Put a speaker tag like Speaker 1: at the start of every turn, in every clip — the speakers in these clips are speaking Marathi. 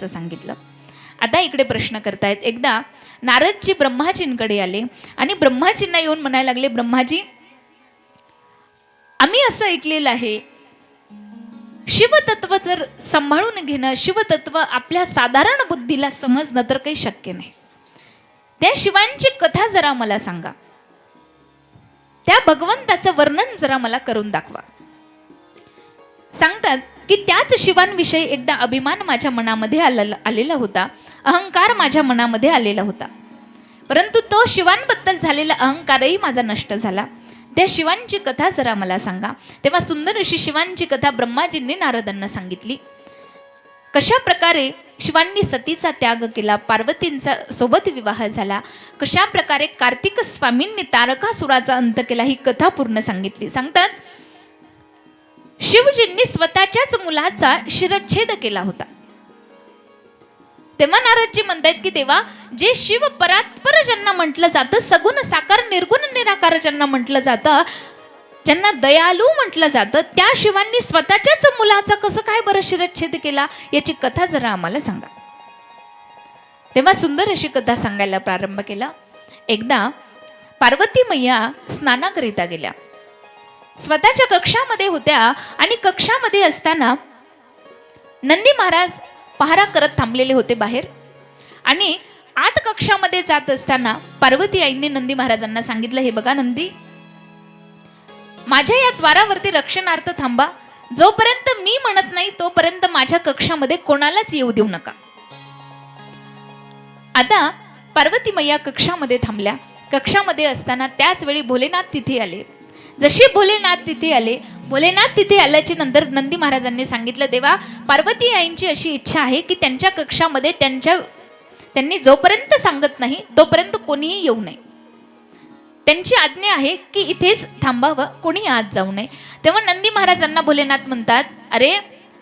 Speaker 1: प्रकारचं सांगितलं. आता इकडे प्रश्न करतायत. एकदा नारदजी ब्रह्माजींकडे आले आणि ब्रह्माजींना येऊन म्हणायला लागले ब्रह्माजी आम्ही असं ऐकलेलं आहे शिवतत्व जर सांभाळून घेणं शिवतत्व आपल्या साधारण बुद्धीला समजणं तर काही शक्य नाही. त्या शिवांची कथा जरा मला सांगा. त्या भगवंताचं वर्णन जरा मला करून दाखवा. सांगतात की त्याच शिवांविषयी एकदा अभिमान माझ्या मनामध्ये आलेला आलेला होता. अहंकार माझ्या मनामध्ये आलेला होता. परंतु तो शिवांबद्दल झालेला अहंकारही माझा नष्ट झाला. त्या शिवांची कथा जरा मला सांगा. तेव्हा सुंदर अशी शिवांची कथा ब्रह्माजींनी नारदांना सांगितली. कशा प्रकारे शिवांनी सतीचा त्याग केला पार्वतींचा सोबत विवाह झाला कशा प्रकारे कार्तिक स्वामींनी तारकासुराचा अंत केला ही कथा पूर्ण सांगितली. सांगतात शिवजींनी स्वतःच्याच मुलाचा शिरच्छेद केला होता. तेव्हा नारदजी म्हणतायत की देवा जे शिव परात्पर ज्यांना म्हटलं जातं सगुण साकार निर्गुण निराकार ज्यांना म्हटलं जातं ज्यांना दयालू म्हटलं जातं त्या शिवांनी स्वतःच्याच मुलाचा कसं काय बरं शिरच्छेद केला याची कथा जरा आम्हाला सांगा. तेव्हा सुंदर अशी कथा सांगायला प्रारंभ केला. एकदा पार्वती मैया स्नानाकरिता गेल्या. स्वतःच्या कक्षामध्ये होत्या आणि कक्षामध्ये असताना नंदी महाराज पहारा करत थांबलेले होते बाहेर. आणि आत कक्षामध्ये जात असताना पार्वती आईंनी नंदी महाराजांना सांगितलं हे बघा नंदी माझ्या या द्वारावरती रक्षणार्थ थांबा. जोपर्यंत मी म्हणत नाही तोपर्यंत माझ्या कक्षामध्ये कोणालाच येऊ देऊ नका. आता पार्वती मैया कक्षामध्ये थांबल्या. कक्षामध्ये असताना त्याच वेळी भोलेनाथ तिथे आले. जसे भोलेनाथ तिथे आले भोलेनाथ तिथे आल्याच्यानंतर नंदी महाराजांनी सांगितलं देवा पार्वती आईंची अशी इच्छा आहे की त्यांच्या कक्षामध्ये त्यांच्या त्यांनी जोपर्यंत सांगत नाही तोपर्यंत कोणीही येऊ नये. त्यांची आज्ञा आहे की इथेच थांबावं कोणी आत जाऊ नये. तेव्हा नंदी महाराजांना भोलेनाथ म्हणतात अरे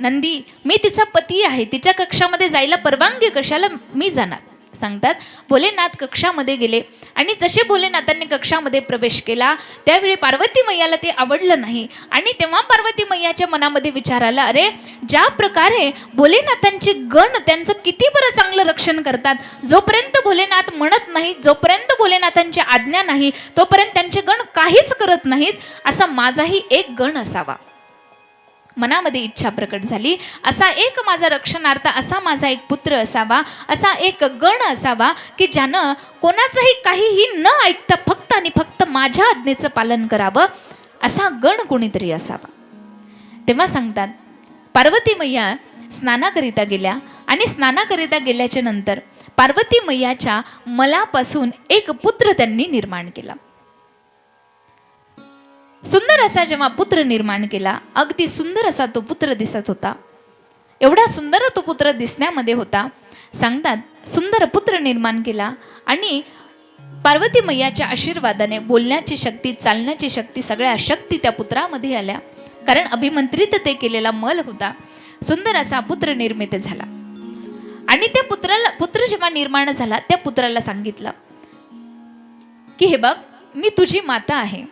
Speaker 1: नंदी मी तिचा पती आहे तिच्या कक्षामध्ये जायला परवानगी कशाला मी जाणार? सांगतात. भोलेनाथ कक्षामध्ये गेले. आणि जसे भोलेनाथांनी कक्षामध्ये प्रवेश केला त्यावेळी पार्वती मैयाला ते आवडलं नाही. आणि तेव्हा पार्वती मैयाच्या मनामध्ये विचार आला अरे ज्या प्रकारे भोलेनाथांचे गण त्यांचं किती बरं चांगलं रक्षण करतात. जोपर्यंत भोलेनाथ म्हणत नाही जोपर्यंत भोलेनाथांची आज्ञा नाही तोपर्यंत त्यांचे गण काहीच करत नाहीत. असा माझाही एक गण असावा. मनामध्ये इच्छा प्रकट झाली. असा एक माझा रक्षणार्थ असा माझा एक पुत्र असावा असा एक गण असावा की ज्यानं कोणाचंही काहीही न ऐकता फक्त आणि फक्त माझ्या आज्ञेचं पालन करावं असा गण कोणीतरी असावा. तेव्हा सांगतात पार्वती मैया स्नानाकरिता गेल्या आणि स्नानाकरिता गेल्याच्यानंतर पार्वती मैयाच्या मलापासून एक पुत्र त्यांनी निर्माण केला. सुंदर असा जेव्हा पुत्र निर्माण केला अगदी सुंदर असा तो पुत्र दिसत होता. एवढा सुंदर तो पुत्र दिसण्यामध्ये होता. सांगतात सुंदर पुत्र निर्माण केला आणि पार्वती मैयाच्या आशीर्वादाने बोलण्याची शक्ती चालण्याची शक्ती सगळ्या शक्ती त्या पुत्रामध्ये आल्या. कारण अभिमंत्रित ते केलेला मल होता. सुंदर असा पुत्र निर्मित झाला. आणि त्या पुत्राला पुत्र जेव्हा निर्माण झाला त्या पुत्राला सांगितलं की हे बघ मी तुझी माता आहे.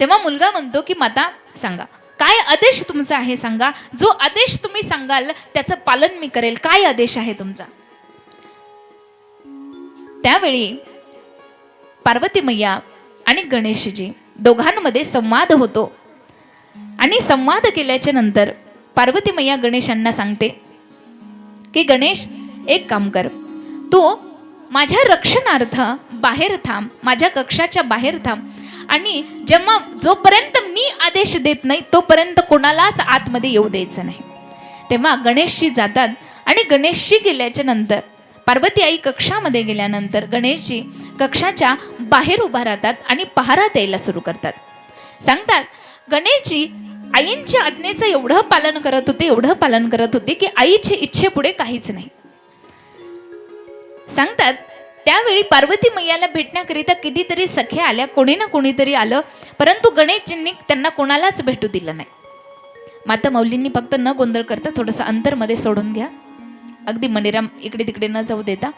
Speaker 1: तेव्हा मुलगा म्हणतो की माता सांगा काय आदेश तुमचा आहे सांगा? जो आदेश तुम्ही सांगाल त्याचं पालन मी करेल. काय आदेश आहे तुमचा? त्यावेळी पार्वती मैया आणि गणेशजी दोघांमध्ये संवाद होतो. आणि संवाद केल्याच्यानंतर पार्वती मैया गणेशांना सांगते की गणेश एक काम कर. तू माझ्या रक्षणार्थ बाहेर थांब. माझ्या कक्षाच्या बाहेर थांब. आणि जेव्हा जोपर्यंत मी आदेश देत नाही तोपर्यंत कोणालाच आतमध्ये येऊ द्यायचं नाही. तेव्हा गणेशजी जातात आणि गणेशजी गेल्याच्यानंतर पार्वती आई कक्षामध्ये गेल्यानंतर गणेशजी कक्षाच्या बाहेर उभा राहतात आणि पहारा द्यायला सुरू करतात. सांगतात गणेशजी आईंच्या आज्ञेचं एवढं पालन करत होते एवढं पालन करत होते की आईच्या इच्छेपुढे काहीच नाही. सांगतात त्यावेळी पार्वती मैयाला भेटण्याकरिता कितीतरी सख्या आल्या कोणी ना कोणीतरी आलं. परंतु गणेशजींनी त्यांना कोणालाच भेटू दिलं नाही. माता मौलींनी फक्त न गोंधळ करता थोडंसं अंतरमध्ये सोडून घ्या. अगदी मनिराम इकडे तिकडे न जाऊ देता.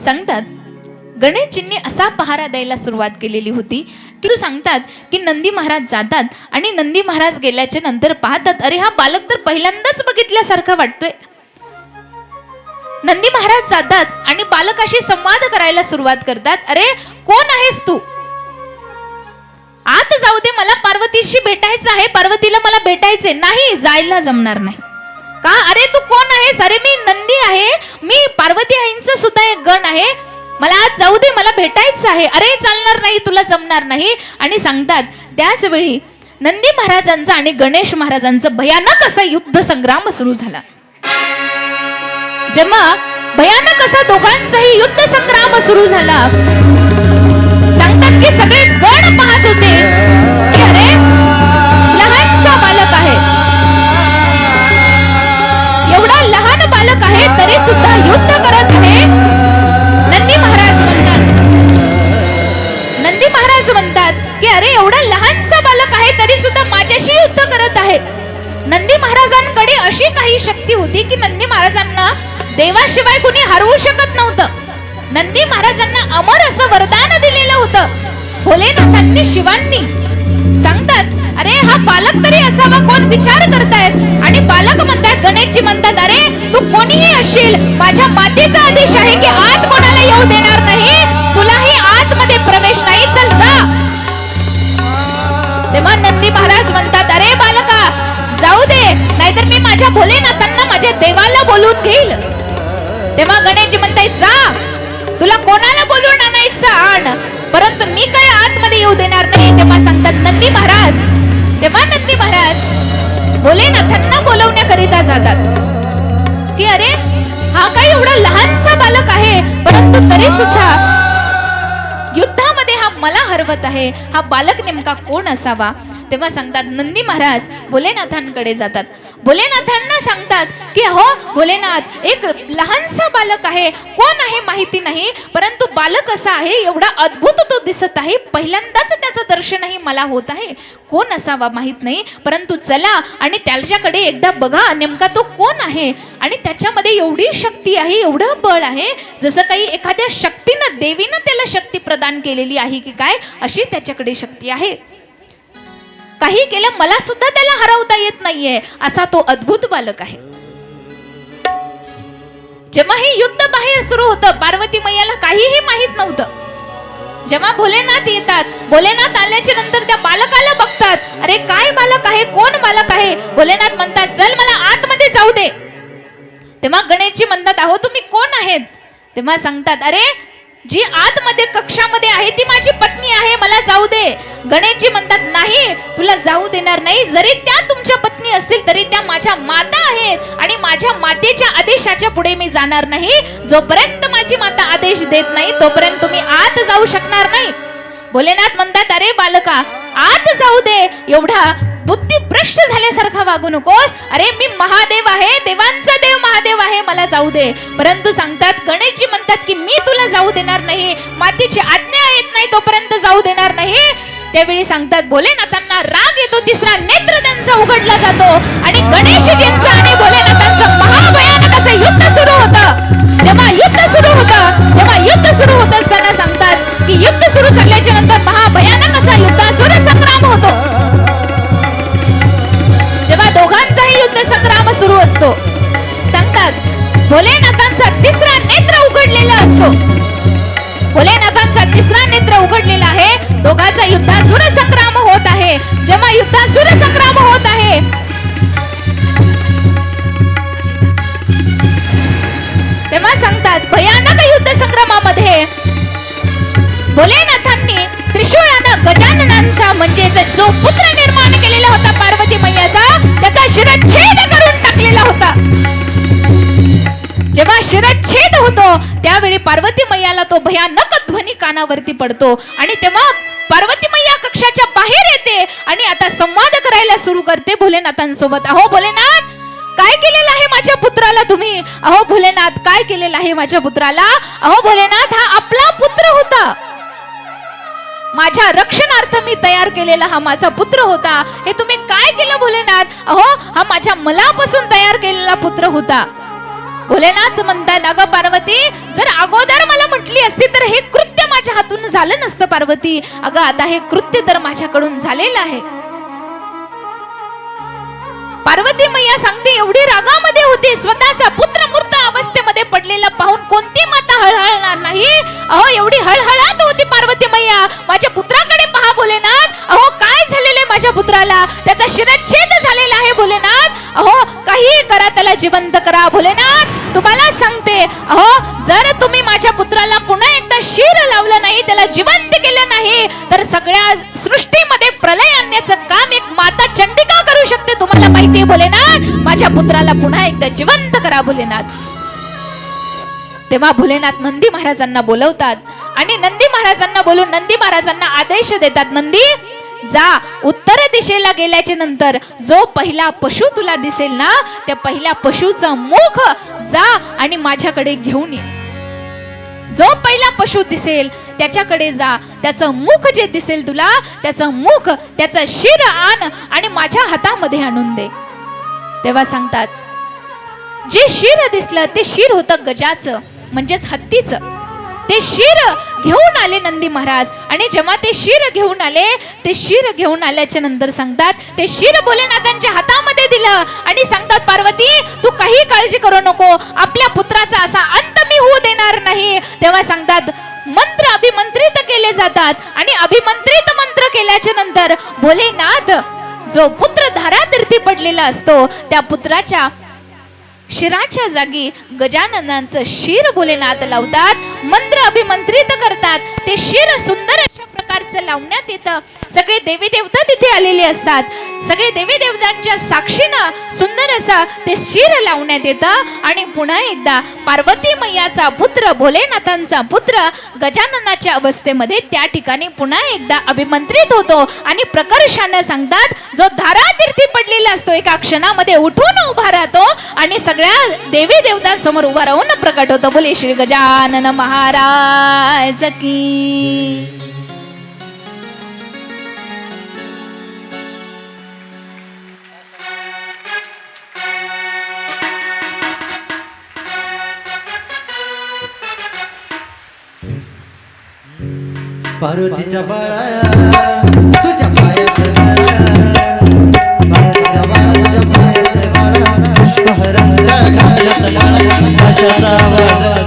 Speaker 1: सांगतात गणेशजींनी असा पहारा द्यायला सुरुवात केलेली होती की तू सांगतात की नंदी महाराज जातात आणि नंदी महाराज गेल्याच्यानंतर पाहतात अरे हा बालक तर पहिल्यांदाच बघितल्यासारखा वाटतोय. नंदी महाराज जातात आणि बालकाशी संवाद करायला सुरुवात करतात अरे कोण आहेस तू? आत जाऊ दे मला पार्वतीशी भेटायचं आहे पार्वतीला मला भेटायचे नाही जायला जमणार नाही. का? अरे तू कोण आहेस? अरे मी नंदी आहे मी पार्वती आईंचा सुद्धा एक गण आहे. मला आज जाऊ दे मला भेटायचं आहे. अरे चालणार नाही तुला जमणार नाही. आणि सांगतात त्याच वेळी नंदी महाराजांचा आणि गणेश महाराजांचा भयानक असा युद्ध संग्राम सुरू झाला. जेव्हा भयानक असा दोघांचाही युद्ध संग्राम सुरू झाला सांगतात की सगळे अरे हा बालक तरी असावा कोण विचार करतायत? आणि बालक म्हणतात गणेशजी म्हणतात अरे तू कोणीही असशील माझ्या मातेचा आदेश आहे की आत कोणाला येऊ देणार नाही. तुलाही आतमध्ये प्रवेश नाही चल जा. तेव्हा नंदी महाराज म्हणतात अरे बालका जाऊ दे नाहीतर मी माझ्या भोलेनाथांना माझ्या देवाला बोलून घेईल. तेव्हा गणेशजी म्हणतायत जा तुला कोणाला बोलून आणायचं आण परंतु मी काय आतमध्ये येऊ देणार नाही. तेव्हा सांगतात नंदी महाराज जातात. की अरे हा काही एवढा लहानसा बालक आहे परंतु तरी सुद्धा युद्धामध्ये हा मला हरवत आहे. हा बालक नेमका कोण असावा? तेव्हा सांगतात नंदी महाराज भोलेनाथांकडे जातात. भोलेनाथांना सांगतात की हो भोलेनाथ एक लहानसा बालक आहे. कोण आहे माहिती नाही परंतु बालक असा आहे एवढा अद्भुत तो दिसत आहे. पहिल्यांदाच त्याचं दर्शनही मला होत आहे. कोण असावा माहीत नाही परंतु चला आणि त्याच्याकडे एकदा बघा नेमका तो कोण आहे. आणि त्याच्यामध्ये एवढी शक्ती आहे एवढं बळ आहे. जसं काही एखाद्या शक्तीनं देवीनं त्याला शक्ती प्रदान केलेली आहे की काय अशी त्याच्याकडे शक्ती आहे. काही केलं मला सुद्धा त्याला हरवता येत नाहीये. असा तो अद्भुत बालक आहे. जेव्हा हे युद्ध बाहेर सुरू होतं पार्वती मैयाला काहीही माहीत नव्हतं. जेव्हा भोलेनाथ येतात भोलेनाथ आल्याच्यानंतर त्या बालकाला बघतात अरे काय बालक आहे? कोण बालक आहे? भोलेनाथ म्हणतात चल मला आतमध्ये जाऊ दे. तेव्हा गणेशजी म्हणतात अहो तुम्ही कोण आहेत? तेव्हा सांगतात अरे जी आतमध्ये कक्षामध्ये आहे ती माझी पत्नी आहे मला जाऊ दे. गणेशजी म्हणतात नाही तुला जाऊ देणार नाही. जरी त्या तुमच्या पत्नी असतील तरी त्या माझ्या माता आहेत. आणि माझ्या मातेच्या आदेशाच्या पुढे मी जाणार नाही. जोपर्यंत माझी माता आदेश देत नाही तोपर्यंत तुम्ही आत जाऊ शकणार नाही. भोलेनाथ म्हणतात अरे बालका आत जाऊ दे. एवढा बुद्धी भ्रष्ट झाल्यासारखा वागू नकोस. अरे मी महादेव आहे देवांचा देव महादेव आहे मला जाऊ दे. परंतु सांगतात गणेशजी म्हणतात की मी तुला जाऊ देणार नाही. मातीची आज्ञा येत नाही तोपर्यंत जाऊ देणार नाही. त्यावेळी सांगतात भोलेनाथांना राग येतो तिसरा नेत्र त्यांचा उघडला जातो. आणि गणेशजींचा आणि भोलेनाथांचं महाभयानक असं युद्ध सुरू होतं. जेव्हा युद्ध सुरू होतं तेव्हा युद्ध सुरू होत असताना सांगतात की युद्ध सुरू झाल्याच्यानंतर महाभयानक असा युद्धासुर संग्राम होतो. दोघांचाही संग्राम सुरू असतो. सांगतात भोलेनाथांचा तिसरा नेत्र उघडलेला असतो. भोलेनाथांचा तिसरा नेत्र उघडलेला आहे. दोघांचा युद्धासुर संग्राम होत आहे. जेव्हा युद्धासुर संग्राम होत आहे. तेव्हा सांगतात भयानक युद्ध संग्रामामध्ये भोलेनाथांनी त्रिशूळानं गजाननांचा म्हणजेच जो पुत्र निर्माण केलेला होता पार्वती मैयाचा शिरच्छेद करून टाकलेला होता. जेव्हा शिरच्छेद होतो त्यावेळी पार्वती मैयाला तो भयानक ध्वनी कानावरती पडतो. आणि तेव्हा पार्वती मैया कक्षाच्या बाहेर येते आणि आता संवाद करायला सुरू करते भोलेनाथांसोबत. अहो भोलेनाथ काय केलेलं आहे माझ्या पुत्राला तुम्ही? अहो भोलेनाथ काय केलेलं आहे माझ्या पुत्राला? अहो भोलेनाथ हा आपला पुत्र होता. माझ्या रक्षणार्थ मी तयार केलेला हा माझा पुत्र होता. हे तुम्ही काय केलं भोलेनाथ? अहो हा माझ्या मलापासून तयार केलेला पुत्र होता. भोलेनाथ म्हणताय ना ग पार्वती जर अगोदर मला म्हटली असती तर हे कृत्य माझ्या हातून झालं नसतं पार्वती. अगं आता हे कृत्य तर माझ्याकडून झालेलं आहे. पार्वती मैया सांगते एवढी रागामध्ये होती स्वतःचा पुत्र मूर्त पडलेला पाहून कोणती माता हळहळणार नाही? अहो एवढी हळहळात होती पार्वती मैया. माझ्या पुत्राकडे पहा भोलेनाथ. अहो काय झालेले माझ्या पुत्राला? त्याचा शिरच्छेद झालेला आहे भोलेनाथ. अहो काही करा त्याला जिवंत करा भोलेनाथ. तुम्हाला सांगते अहो जर तुम्ही माझ्या पुत्राला पुन्हा एकदा शिर लावलं नाही त्याला जिवंत केलं नाही तर सगळ्या सृष्टीमध्ये प्रलय आणण्याचं काम एक माता चंडिका करू शकते. तुम्हाला माहितीये भोलेनाथ? माझ्या पुत्राला पुन्हा एकदा जिवंत करा भोलेनाथ. तेव्हा भोलेनाथ नंदी महाराजांना बोलवतात. आणि नंदी महाराजांना बोलून नंदी महाराजांना आदेश देतात नंदी जा. उत्तर दिशेला गेल्याच्यानंतर जो पहिला पशु तुला दिसेल ना त्या पहिल्या पशुचं मुख जा आणि माझ्याकडे घेऊन ये. जो पहिला पशु दिसेल त्याच्याकडे जा. त्याचं मुख जे दिसेल तुला त्याचं मुख त्याचं शिर आण आणि माझ्या हातामध्ये आणून दे. तेव्हा सांगतात जे शिर दिसलं ते शिर होतं गजाचं. म्हणजेच हत्तीचं. ते शिर घेऊन आले नंदी महाराज. आणि जेव्हा ते शिर घेऊन आले ते शिर घेऊन आल्याच्यानंतर सांगतात ते शिर भोलेनाथांच्या हातामध्ये दिलं आणि सांगतात पार्वती तू काही काळजी करू नको. आपल्या पुत्राचा असा अंत मी होऊ देणार नाही. तेव्हा सांगतात मंत्र अभिमंत्रित केले जातात. आणि अभिमंत्रित मंत्र केल्याच्यानंतर भोलेनाथ जो पुत्र धारातीर्थी पडलेला असतो त्या पुत्राच्या शिराच्या जागी गजाननांचं शिर भोलेनाथ लावतात मंत्र अभिमंत्रित करतात. ते शिर सुंदर अशा प्रकारचं लावण्यात येतं. सगळे देवी देवता तिथे आलेले असतात. सगळे देवी देवतांच्या साक्षीनं सुंदर असा ते शिर लावण्यात येतं. आणि पुन्हा एकदा पार्वती मैयाचा पुत्र भोलेनाथांचा पुत्र गजाननाच्या अवस्थेमध्ये त्या ठिकाणी पुन्हा एकदा अभिमंत्रित होतो आणि प्रकर्षानं सांगतात जो धारातीर्थी पडलेला असतो एका क्षणामध्ये उठून उभा राहतो आणि सगळ्या देवी देवतांसमोर उभा राहून प्रकट होतो. बोले श्री गजानन महाराज की
Speaker 2: पार्वतीच्या बाळा तुझ्या पायात पार्वतीच्या बाळा तुझ्या पायात बाळा पुष्पहराच्या आवाज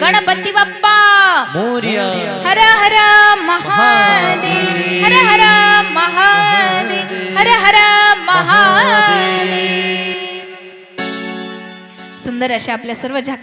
Speaker 2: गणपती
Speaker 1: बाप्पा. हर हर महादेव. हर हर महादेव. हर हर महादेव. सुंदर अशा आपल्या सर्व